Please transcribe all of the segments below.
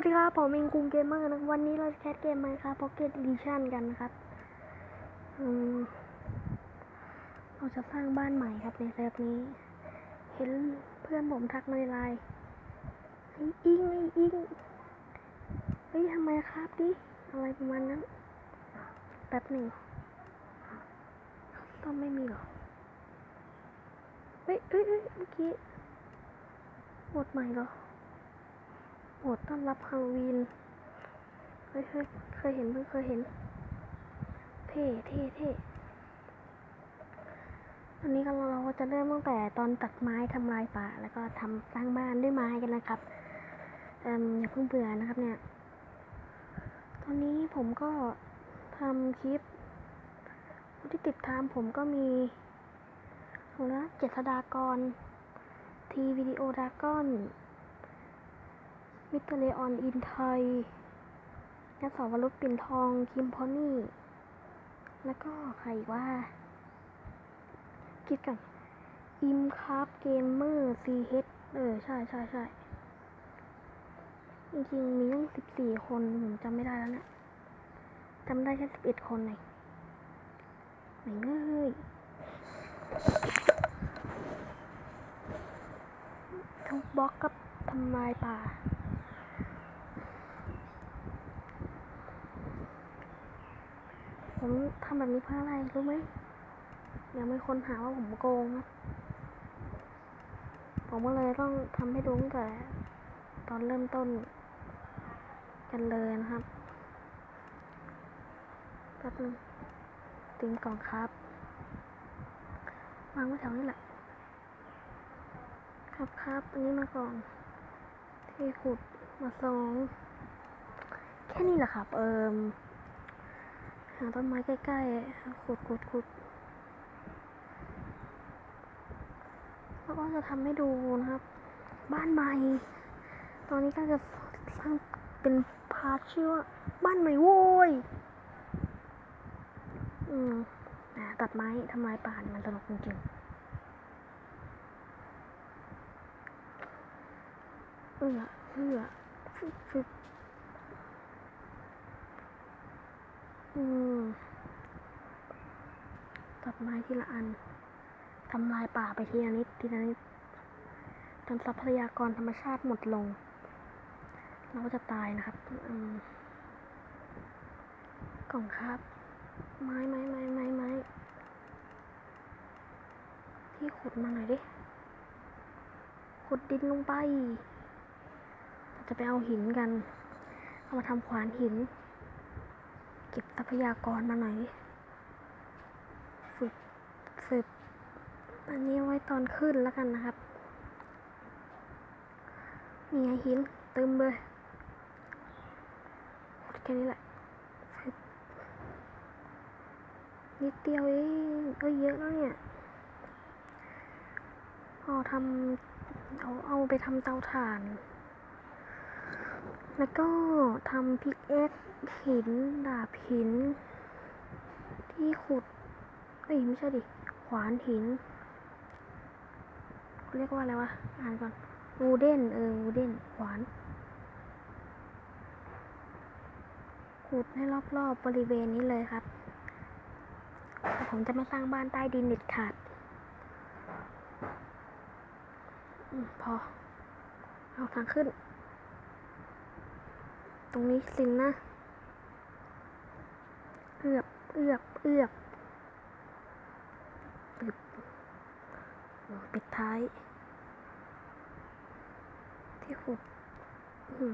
วัสดีครับผมเองคุงเกมเมอร์นะวันนี้เราจะแคสเกมไหมครับพ็อกเก็ตอีดิชั่นกันนะครับเราจะสร้างบ้านใหม่ครับในเซิร์ฟนี้ เห็นเพื่อนผมทักมาในไลน์ไอ้อิงไอ้อิงเฮ้ยทำไมครับดิอะไรประมาณนั้น แป๊บหนึ่งต้องไม่มีหรอเฮ้ยเฮ้ยเฮ้ยเมื่อกี้หมดใหม่เหรอ โหมดต้อนรับฮาโลวีนเฮ้ยเฮ้ยเคยเห็นเพิ่งเคยเห็น เท่เท่เท่อันนี้ก็เราจะเริ่มตั้งแต่ตอนตัดไม้ทำลายป่า แล้วก็ทำสร้างบ้านด้วยไม้กันนะครับอย่าเพิ่งเบื่อนะครับเนี่ย ตอนนี้ผมก็ทำคลิปที่ติดตามผมก็มีอะไรนะเจษฎากร ทีวิดีโอดากอน มิเตร์เลออนอินไทยยศวรุษปิ่นทอง คิมพอนี่ แล้วก็ใครอีกว่า คิดกัน อิมครับเกมเมอร์ซีเฮดเออ ใช่ใช่ใช่จริงๆ มีตั้งสิบสี่คน ผมจำไม่ได้แล้วเนี่ยจำได้แค่สิบเอ็ดคนเองไหนเอ้ยทุกบล็อกกับทำลายป่า ผมทำแบบนี้เพื่ออะไรรู้ไหมเดี๋ยวมีคนหาว่าผมโกงครับ ผมก็เลยต้องทำให้ดูตั้งแต่ตอนเริ่มต้นกันเลยนะครับแป๊บนึงเตรียมกล่องครับวางไว้แถวนี้แหละ ครับครับอันนี้มาก่อนที่ขุดมาสองแค่นี้แหละครับ เอิม หาต้นไม้ใกล้ๆขุดขุดขุดแล้วก็จะทำให้ดูนะครับ บ้านใหม่ ตอนนี้ก็จะสร้างเป็นพาร์ทชื่อว่าบ้านใหม่โว้ย อืมอ่าตัดไม้ทำลายป่านมันสนุกจริงๆเออเออฟึบฟึบ อืมตัด ไม้ทีละอันทำลายป่าไปทีละนิดทีละนิดจนทรัพยากรธรรมชาติหมดลง เราก็จะตายนะครับกล่องครับ ไม้ไม้ไม้ไม้ไม้ที่ขุดมาหน่อยดิ ขุดดินลงไป จะไปเอาหินกัน เอามาทำขวานหิน เก็บทรัพยากรมาหน่อยดิฝึกฝึก อันนี้ไว้ตอนขึ้นแล้วกันนะครับ นี่ไงหินเติมเลยแค่นี้แหละนิดเดียวเองก็เยอะแล้วเนี่ยเอาทำเอาเอาไปทำเตาถ่าน แล้วก็ทำพิกเอ็กหิน ดาบหิน ที่ขุด เอ้ย ไม่ใช่ดิ ขวานหิน เขาเรียกว่าอะไรวะ อ่านก่อนวูเดนเออวูเดนขวานขุดให้รอบๆบบริเวณนี้เลยครับแต่ผมจะไม่สร้างบ้านใต้ดินเด็ดขาดอพอ เอาทางขึ้น ตรงนี้สินนะ เอือบ เอือบ เอือบปิด ปิดท้าย ที่ขุด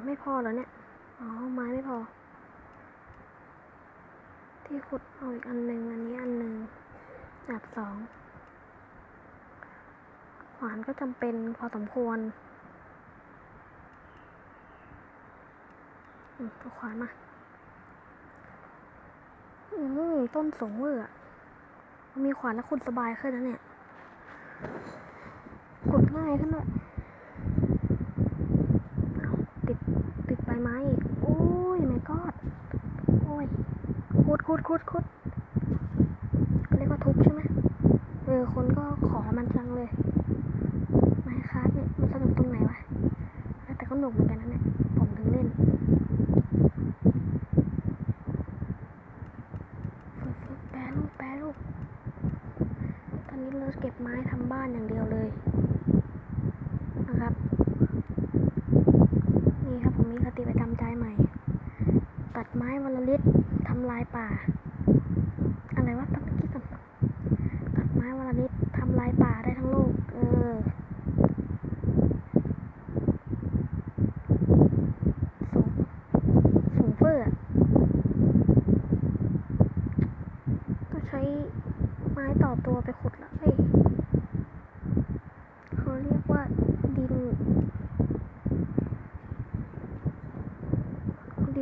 ไม่พอแล้วเนี่ย อ๋อ ไม้ไม่พอ ที่ขุดเอาอีกอันหนึ่งอันนี้อันหนึ่งจากสองขวานก็จำเป็นพอสมควรเอาขวานมา อืมต้นสูงเวอร์อมีขวานแล้วขุดสบายขึ้นนะเนี่ย กดง่ายขึ้นด้วยติดติดใบไม้อีก โอ้ยไม่กอด โอ้ยคุดคุดคุดคุดเรียกว่าทุบใช่ไหมเออ คนก็ขอมันจังเลยไม้คัสเนี่ยมันสนุกตรงไหนวะ แต่ก็หนุกเหมือนกันนะเนี่ย ผมถึงเล่นแปรรูปแปรรูป นี้เราเก็บไม้ทำบ้านอย่างเดียวเลยนะครับ นี่ครับผมมีคติประจำใจใหม่ ตัดไม้วันละลิตรทำลายป่า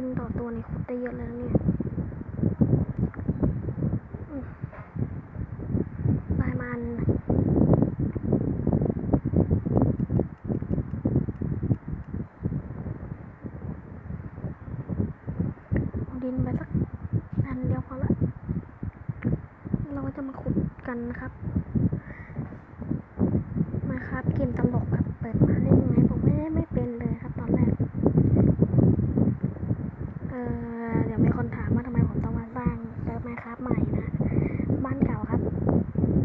นต่อตัวในคุกได้เยอะเลยนะเนี่ยอืมได้มาอันหนึ่งเอาดินไปสักอันเดียวพอละแล้วเราก็จะมาขุดกันนะครับ มาครับเกมตลกครับ เปิดมาเล่นยังไงผมไม่ได้ไม่เป็นเลยครับ ตอนแรก เออเดี๋ยวมีคนถามว่าทำไมผมต้องมาสร้างเซิร์ฟไมครับใหม่นะ บ้านเก่าครับ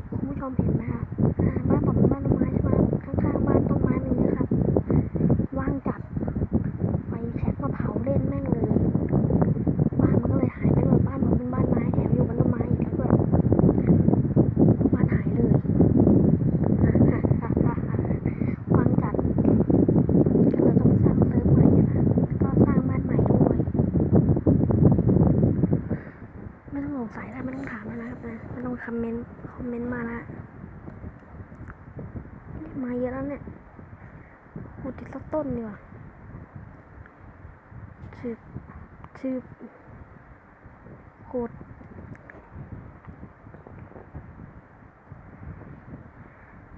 คุณผู้ชมเห็นไหมครับอ่าบ้านผมเป็นบ้านต้นไม้ใช่ไหมครับข้างๆบ้านต้นไม้มันเยอะครับ ว่างจัดไฟแช็กมาเผาเล่นแม่งเลย บ้านมันก็เลยหายไปเลยบ้านผมเป็นบ้านไม้แถมอยู่บนต้นไม้อีกแล้วด้วยบ้านหายเลยฮ่าฮ่าฮ่าฮ่าฮ่าว่างจัดก็เลยต้องสร้างเซิร์ฟใหม่นะแล้วก็สร้างบ้านใหม่ด้วย ไม่ต้องสงสัยแล้วไม่ต้องถามแล้วนะครับนะไม่ต้องคอมเมนต์คอมเมนต์มาละมาเยอะแล้วเนี่ยขุดอีกสักต้นดีกว่า ชืบชืบขุด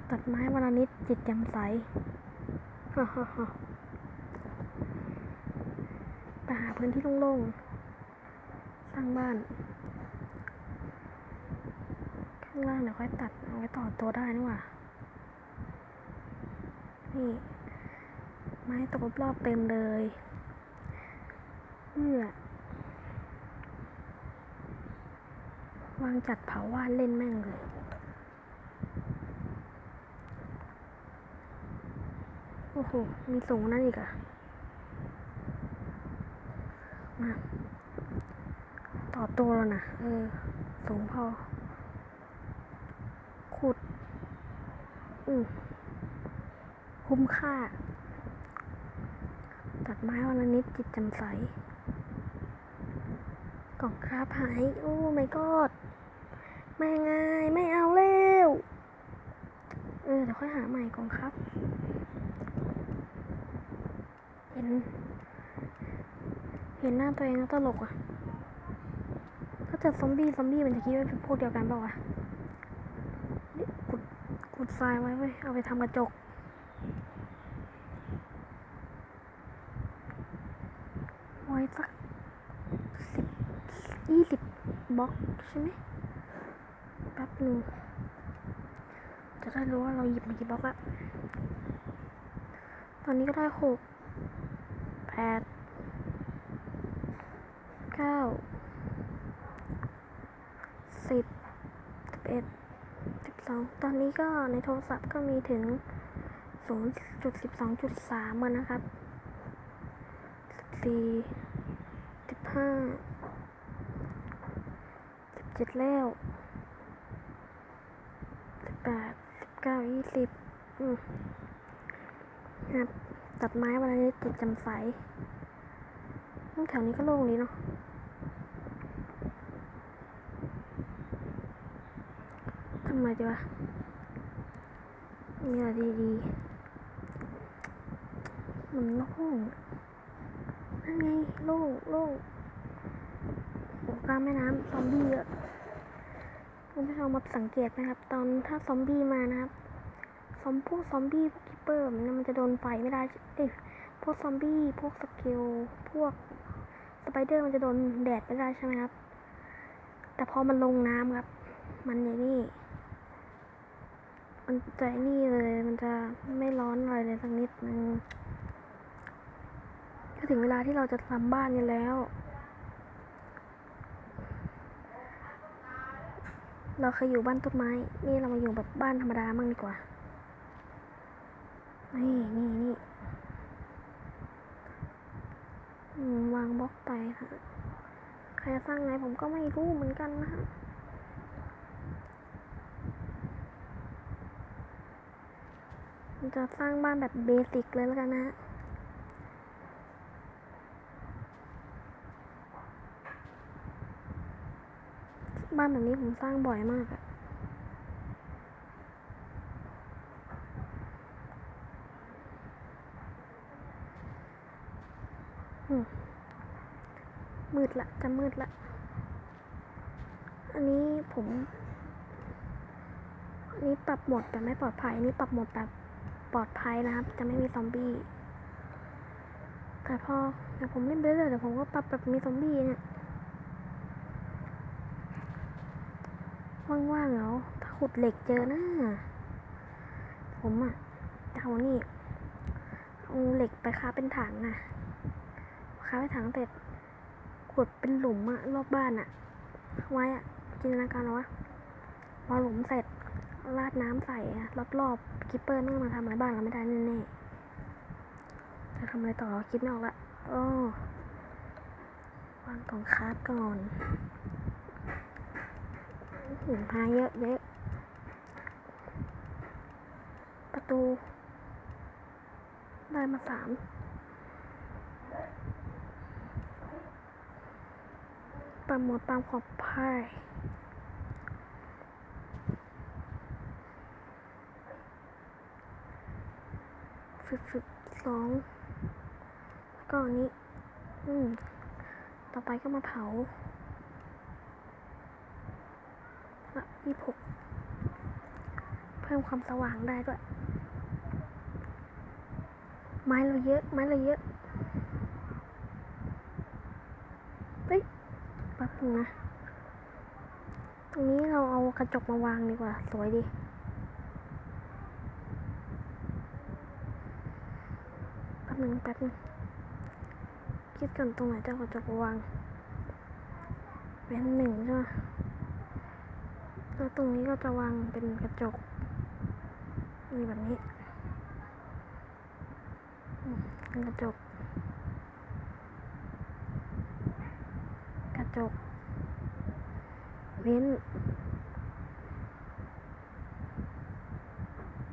ตัดไม้วันนิดจิตแจ่มใสฮ่าฮ่าฮ่าไปหาพื้นที่โล่งๆ สร้างบ้าน ข้างล่างเดี๋ยวค่อยตัด เอาไว้ต่อตัวได้นี่หว่า นี่ ไม้ตกรอบๆเต็มเลย พื่อ วางจัดเผาวานเล่นแม่งเลยโอ้โห มีสูงนั่นอีกอะมาต่อตัวแล้วนะเออ สูงพอ ขุด อืมคุ้มค่า ตัดไม้วันละนิดจิตจ่มใส กล่องคราบหาย โอ้ไม่กอดไม่ไงไม่เอาแล้วเออเดี๋ยวค่อยหาใหม่กล่องครับ เห็น เห็นหน้าตัวเองแล้วตลกอะถ้าเจอซอมบี้ซอมบี้มันจะคิดว่าเป็นพวกเดียวกันเปล่าวะนี่ขุดขุดทรายไว้เว้ยเอาไปทำกระจก ไว้สักสิบยี่สิ บล็อกใช่ไหมแป๊บหนึ่งจะได้รู้ว่าเราหยิบมากี่บล็อกละตอนนี้ก็ได้หกแปดเก้าสิบสิบเอ็ดสิบสองตอนนี้ก็ในโทรศัพท์ก็มีถึงศูนย์จุดสิบสองจุดสามนะครับสิบสี่สิบห้า จ็ดแล้วสิบแปดสิบเก้ายี่สิบอืมครับตัดไม้วันนิดจิตแจำใสอืมแถวนี้ก็โล่งดีเนาะทำไมดีวะ มีอะไรดีๆมันโล่งนั่นไงโล่งโล่ง กลางแม่น้ำซอมบี้เยอะคุณผู้ชมมาสังเกตนะครับ ตอนถ้าซอมบี้มานะครับซอมพวกซอมบี้พวกคิปเปอร์มันมันจะโดนไฟไม่ได้เอ้ยพวกซอมบี้พวกสเกลพวกสไปเดอร์มันจะโดนแดดไม่ได้ใช่ไหมครับ แต่พอมันลงน้ำครับ มันอย่างนี้มันจะนี่เลย มันจะไม่ร้อนอะไรเลยสักนิดนึงก็ถึงเวลาที่เราจะทำบ้านกันแล้ว เราเคยอยู่บ้านต้นไม้ นี่เรามาอยู่แบบบ้านธรรมดามั่งดีกว่า นี่นี่นี่วางบล็อกไปค่ะ ใครจะสร้างไงผมก็ไม่รู้เหมือนกันนะฮะจะสร้างบ้านแบบเบสิกเลยแล้วกันนะฮะ บ้านแบบนี้ผมสร้างบ่อยมากอะอืมมืดละจะมืดละ อันนี้ผม อันนี้ปรับหมดแบบไม่ปลอดภัยนนี้ปรับหมดแบบปลอดภัยนะครับ จะไม่มีซอมบี้แต่พอเดี๋ยวผมเล่นไปเรื่อยๆเดี๋ยวผมก็ปรับแบบมีซอมบี้เนี่ย ว่างๆเหรอถ้าขุดเหล็กเจอนะผมอะเอานี่เอาเหล็กไปค้าเป็นถังอะค้าเป็นถังเสร็จขุดเป็นหลุมอะรอบบ้านอะไว้อะจินตนาการเอาวะพอหลุมเสร็จราดน้ำใส่อะรอบๆคิปเปอร์ไม่มาทำอะไรบ้านเราไม่ได้แน่ๆจะทำอะไรต่อคิดไม่ออกละโอ้วางกล่องคาร์ดก่อน หินพาเยอะเยอะประตู ได้มาสามปรับโหมดปามขอบพายฝึกฝึกสองก็อันนี้ อืม ต่อไปก็มาเผา ละยี่หกเพิ่มความสว่างได้ด้วย ไม้เราเยอะ ไม้เราเยอะเฮ้ยแป๊บนึงนะ ตรงนี้เราเอากระจกมาวางดีกว่า สวยดีแป๊บนึงแป๊บนึงคิดก่อนตรงไหนจะเอากระจกมาวางเป็นหนึ่งใช่ไหม แล้วตรงนี้ก็จะวางเป็นกระจกมีแบบนี้เป็นกระจก กระจก เว้น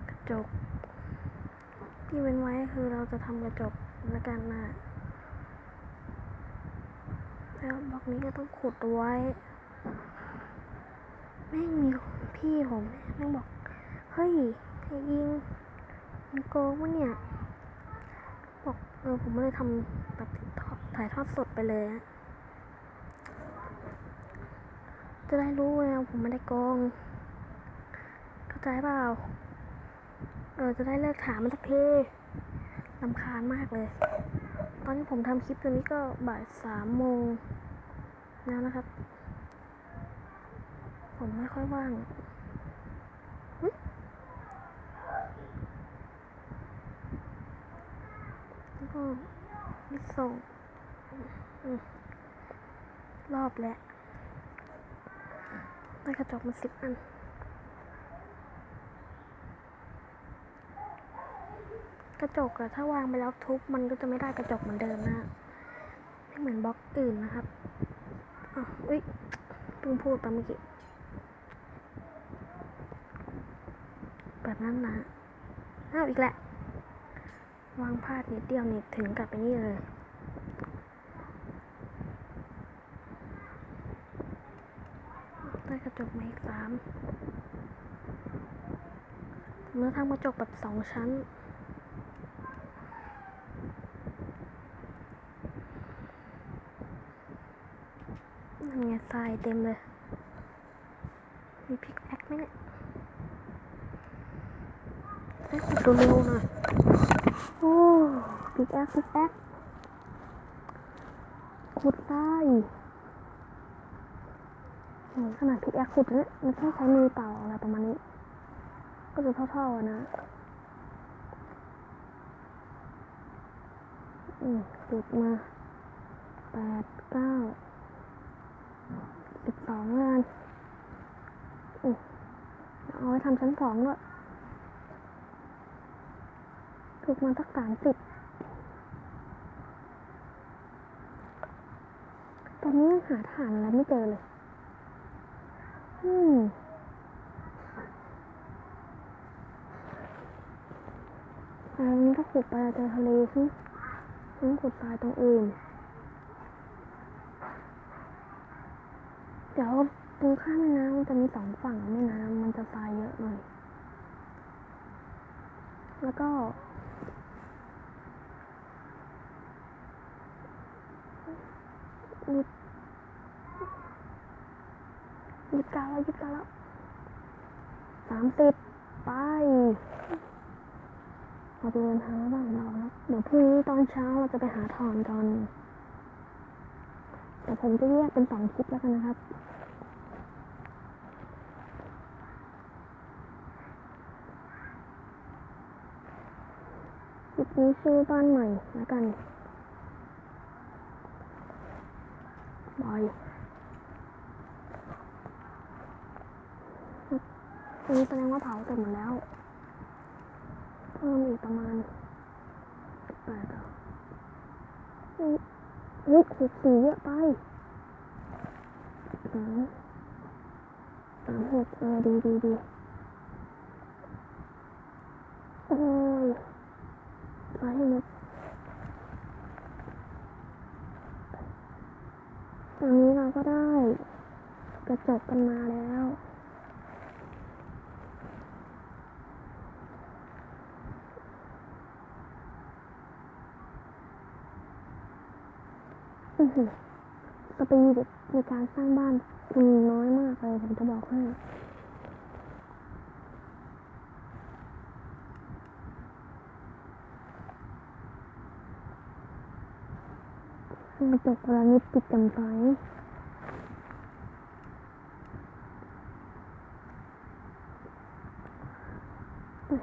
กระจก ที่เว้นไว้คือเราจะทำกระจกแล้วกันนะแล้วบล็อกนี้ก็ต้องขุดเอาไว้ ม่งมีพี่ผมแม่งบอก เฮ้ยไอ้ยิงมันโกงวะเนี่ย บอกเออผมเลยทำแบบถ่ายทอดสดไปเลย จะได้รู้ไงว่าผมไม่ได้โกง เข้าใจเปล่า เออจะได้เลิกถามมันสักทีลำคาญมากเลย ตอนที่ผมทำคลิปตัวนี้ก็บ่ายสามโมงแล้วนะครับ ผมไม่ค่อยว่างแล้วก็มีส่งรอบแล้วได้กระจกมาสิบอันกระจกอะถ้าวางไปแล้วทุบมันก็จะไม่ได้กระจกเหมือนเดิมนะไม่เหมือนบล็อกอื่นนะครับอ๋ออุ้ยเพิ่งพูดไปเมื่อกี้ แบบนั้นนะอ้าวอีกแหละ วางพลาดนิดเดียวนี่ถึงกลับไปนี่เลย ได้กระจกมาอีกสามเมื่อทำกระจกแบบสองชั้นนั่นไงทรายเต็มเลย มีพิกแอคไหมเนี่ย ให้ขุดเร็วหน่อยโอ้พิกแอคพิกแอคขุดได้โอ้ขนาดพิกแอคขุดเนี่ยไม่ใช่ใช้มือเปล่าอะไรประมาณนี้ ก็จะเท่าๆอะนะอืมขุดมาแปดเก้าสิบสองแล้วกันอืมเอาไว้ทำชั้นสองด้วย ถูกมาสักสามสิบตอนนี้หาฐานอะไรไม่เจอเลย อืมอันนี้ถ้าขุดไปเราเจอทะเลใช่ไหมต้องขุดทราตรงอื่น เดี๋ยวตรงข้างแม่น้ำมันจะมีสองฝั่งแม่น้ำมันจะทรายเยอะหน่อยแล้วก็ ยิบยิบกาแล้วยิบกาแล้วสามสิบไปเราจะเดินทางระหว่างเราแล้วเดี๋ยวพรุ่งนี้ตอนเช้าเราจะไปหาทอนกันแต่ผมจะแยกเป็นสองคลิปแล้วกันนะครับคลิปนี้ชื่อบ้านใหม่แล้วกัน บอยอันนี้แสดงว่าเผาเสร็จหมดแล้ว เพิ่มอีกประมาณแปดอะเฮ้ยเฮ้ยหกสี่เยอะไปสามสามหกเออดีดีดีโอ้ยไปให้หมดตอนนี้เราก็ได้ ระจกกันมาแล้วอือหือสปีดในการสร้างบ้านมันน้อยมากเลย ผมจะบอกให้กระจกเวลานิดติดจำใส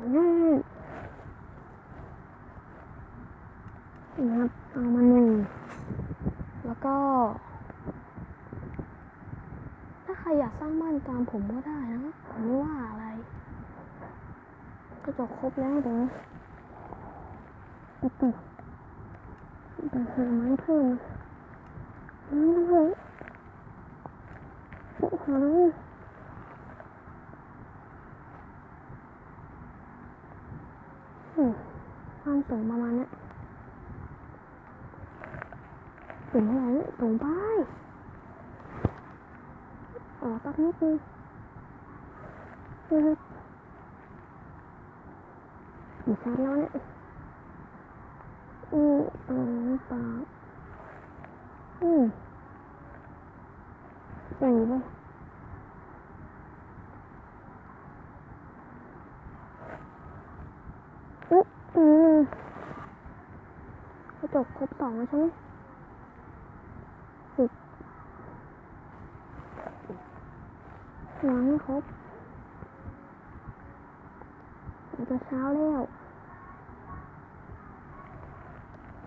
แต่นะครับเอามาหนึ่งแล้วก็ ถ้าใครอยากสร้างบ้านตามผมก็ได้นะ ผมไม่ว่าอะไรกระจกครบแล้วเดี๋ยวติดต่อแต่หาไม้เพิ่มน้ำเลยหาอืม ความสูงประมาณเนี้สูงเท่าไหร่สูงไปอ๋อกตักนิดนึงนะครับอีกชั้นแล้วเนี่ยอืมอืมเปล่าอืมอย่างนี้เลยอุ๊ยอืมกระ จกครบสองแล้วใช่ไหมสิบวางให้ครบจะเช้าแล้ว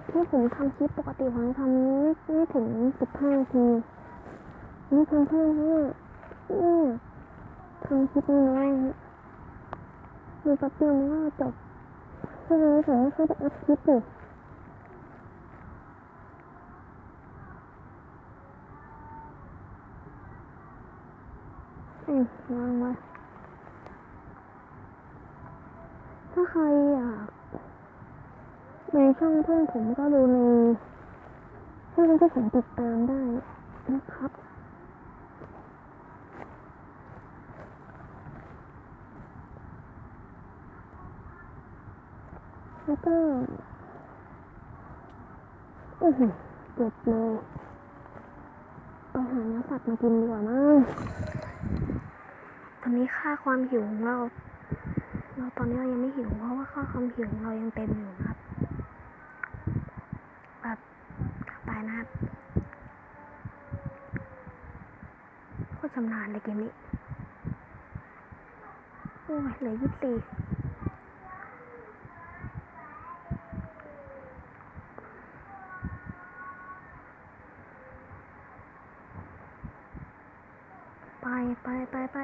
ที่ผมทำคลิปปกติผมทำไม่ไม่ถึงสิบห้านาทีนี่ทำเพิ่มเพราะว่าอืมทำคลิปน้อยๆฮะมีแป๊บเดียวมันก็จบเพราะฉะนั้นผมไม่ค่อยได้อัพคลิปเลยอืม วางไว้ถ้าใครอยากในช่องเพื่อนผมก็ดูในช่องที่ผมติดตามได้นะครับแล้วก็อือหือเจ็บเลย ไปหาเนื้อสัตว์มากินดีกว่ามั้ง อนนี้ค่าความหิวของเรา เราตอนนี้เรายังไม่หิวเพราะว่าค่าความหิวเรายังเต็มอยู่นะครับแบบไปนะครับโคตรชำนาญเลยเกมนี้ โอ้ยเหลือยี่สิบสี่ไปไปไปไป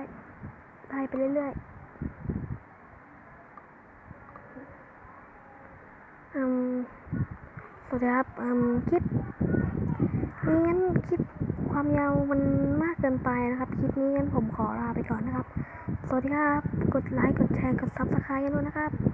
ไปไปเรื่อยๆอืมสวัสดีครับอืมคลิปนี้งั้นคลิป ความยาวมันมากเกินไปนะครับ คลิปนี้งั้นผมขอลาไปก่อนนะครับ สวัสดีครับ กดไลค์ กดแชร์ กดซับสไครต์กันด้วยนะครับ